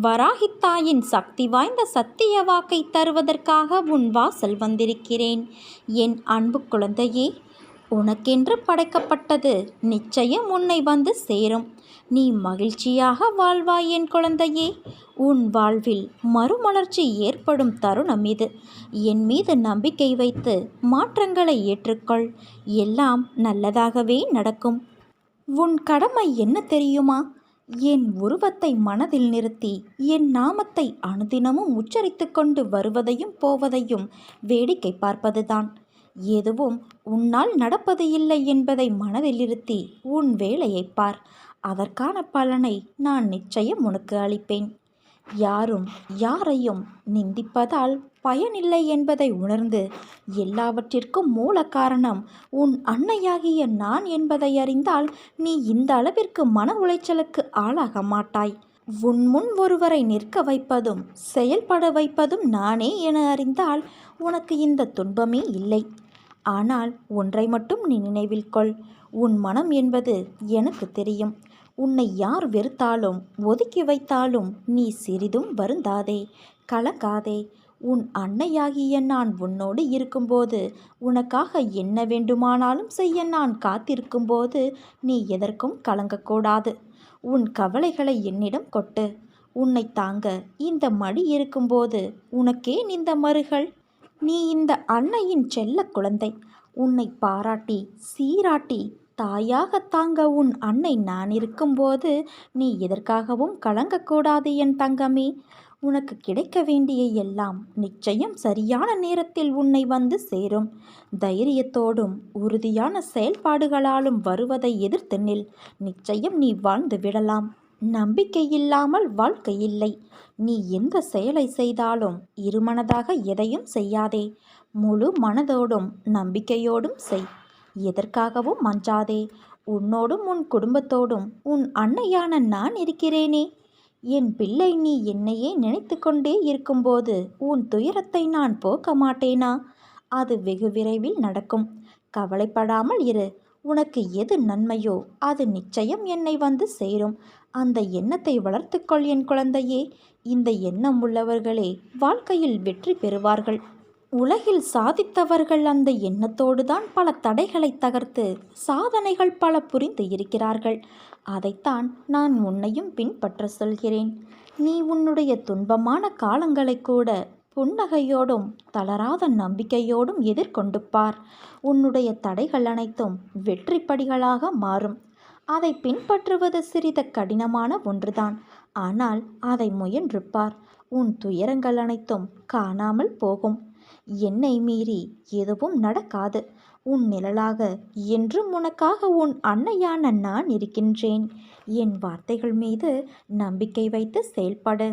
வராகித்தாயின் சக்தி வாய்ந்த சத்திய வாக்கை தருவதற்காக உன் வாசல் வந்திருக்கிறேன். என் அன்பு குழந்தையே உனக்கென்று படைக்கப்பட்டது நிச்சயம் உன்னை வந்து சேரும். நீ மகிழ்ச்சியாக வாழ்வாய் என் குழந்தையே. உன் வாழ்வில் மறுமலர்ச்சி ஏற்படும் தருணம் இது. என் மீது நம்பிக்கை வைத்து மாற்றங்களை ஏற்றுக்கொள். எல்லாம் நல்லதாகவே நடக்கும். உன் கடமை என்ன தெரியுமா? என் உருவத்தை மனதில் நிறுத்தி என் நாமத்தை அனுதினமும் உச்சரித்து கொண்டு வருவதையும் போவதையும் வேடிக்கை பார்ப்பதுதான். எதுவும் உன்னால் நடப்பது இல்லை என்பதை மனதில் இருத்தி உன் வேலையை பார். அதற்கான பலனை நான் நிச்சயம் உனக்கு அளிப்பேன். யாரும் யாரையும் நிந்திப்பதால் பயனில்லை என்பதை உணர்ந்து எல்லாவற்றிற்கும் மூல காரணம் உன் அன்னையாகிய நான் என்பதை அறிந்தால் நீ இந்த அளவிற்கு மன உளைச்சலுக்கு ஆளாக மாட்டாய். உன் முன் ஒருவரை நிற்க வைப்பதும் செயல்பட வைப்பதும் நானே என அறிந்தால் உனக்கு இந்த துன்பமே இல்லை. ஆனால் ஒன்றை மட்டும் நீ நினைவில் கொள். உன் மனம் என்பது எனக்கு தெரியும். உன்னை யார் வெறுத்தாலும் ஒதுக்கி வைத்தாலும் நீ சிறிதும் வருந்தாதே கலங்காதே. உன் அன்னையாகிய நான் உன்னோடு இருக்கும்போது உனக்காக என்ன வேண்டுமானாலும் செய்ய நான் காத்திருக்கும்போது நீ எதற்கும் கலங்கக்கூடாது. உன் கவலைகளை என்னிடம் கொட்டு. உன்னை தாங்க இந்த மடி இருக்கும்போது உனக்கேன் இந்த மறுகள்? நீ இந்த அன்னையின் செல்ல குழந்தை. உன்னை பாராட்டி சீராட்டி தாயாக தாங்க உன் அன்னை நான் இருக்கும்போது நீ எதற்காகவும் கலங்கக்கூடாது என் தங்கமே. உனக்கு கிடைக்க வேண்டிய எல்லாம் நிச்சயம் சரியான நேரத்தில் உன்னை வந்து சேரும். தைரியத்தோடும் உறுதியான செயல்பாடுகளாலும் வருவதை எதிர்த்து நில். நிச்சயம் நீ வாழ்ந்து விடலாம். நம்பிக்கை இல்லாமல் வாழ்க்கை இல்லை. நீ எந்த செயலை செய்தாலும் இருமனதாக எதையும் செய்யாதே. முழு மனதோடும் நம்பிக்கையோடும் செய். எதற்காகவும் மஞ்சாதே உன்னோடும் உன் குடும்பத்தோடும் உன் அன்னையான நான் இருக்கிறேனே. என் பிள்ளை நீ என்னையே நினைத்து கொண்டே இருக்கும்போது உன் துயரத்தை நான் போக்க மாட்டேனா? அது வெகு விரைவில் நடக்கும். கவலைப்படாமல் இரு. உனக்கு எது நன்மையோ அது நிச்சயம் என்னை வந்து சேரும். அந்த எண்ணத்தை வளர்த்துக்கொள் என் குழந்தையே. இந்த எண்ணம் உள்ளவர்களே வாழ்க்கையில் வெற்றி பெறுவார்கள். உலகில் சாதித்தவர்கள் அந்த எண்ணத்தோடு தான் பல தடைகளை தகர்த்து சாதனைகள் பல புரிந்து இருக்கிறார்கள். அதைத்தான் நான் உன்னையும் பின்பற்ற சொல்கிறேன். நீ உன்னுடைய துன்பமான காலங்களை கூட புன்னகையோடும் தளராத நம்பிக்கையோடும் எதிர்கொண்டு பார். உன்னுடைய தடைகள் அனைத்தும் வெற்றி படிகளாக மாறும். அதை பின்பற்றுவது சிறித கடினமான ஒன்றுதான். ஆனால் அதை முயன்று பார். உன் துயரங்கள் அனைத்தும் காணாமல் போகும். என்னை மீறி எதுவும் நடக்காது. உன் நிழலாக என்றும் உனக்காக உன் அன்னையான நான் இருக்கின்றேன். என் வார்த்தைகள் மீது நம்பிக்கை வைத்து செயல்படு.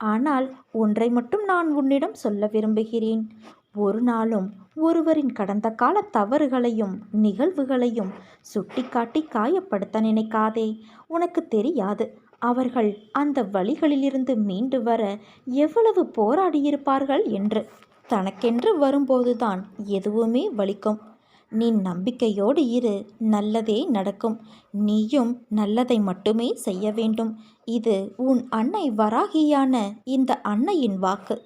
ஆனால் ஒன்றை மட்டும் நான் உன்னிடம் சொல்ல விரும்புகிறேன். ஒரு நாளும் ஒருவரின் கடந்த கால தவறுகளையும் நிகழ்வுகளையும் சுட்டிக்காட்டி காயப்படுத்த நினைக்காதே. உனக்கு தெரியாது அவர்கள் அந்த வழிகளிலிருந்து மீண்டு வர எவ்வளவு போராடியிருப்பார்கள் என்று. தனக்கென்று வரும்போதுதான் எதுவுமே வலிக்கும். நீ நம்பிக்கையோடு இரு நல்லதே நடக்கும். நீயும் நல்லதை மட்டுமே செய்ய வேண்டும். இது உன் அன்னை வராகியான இந்த அன்னையின் வாக்கு.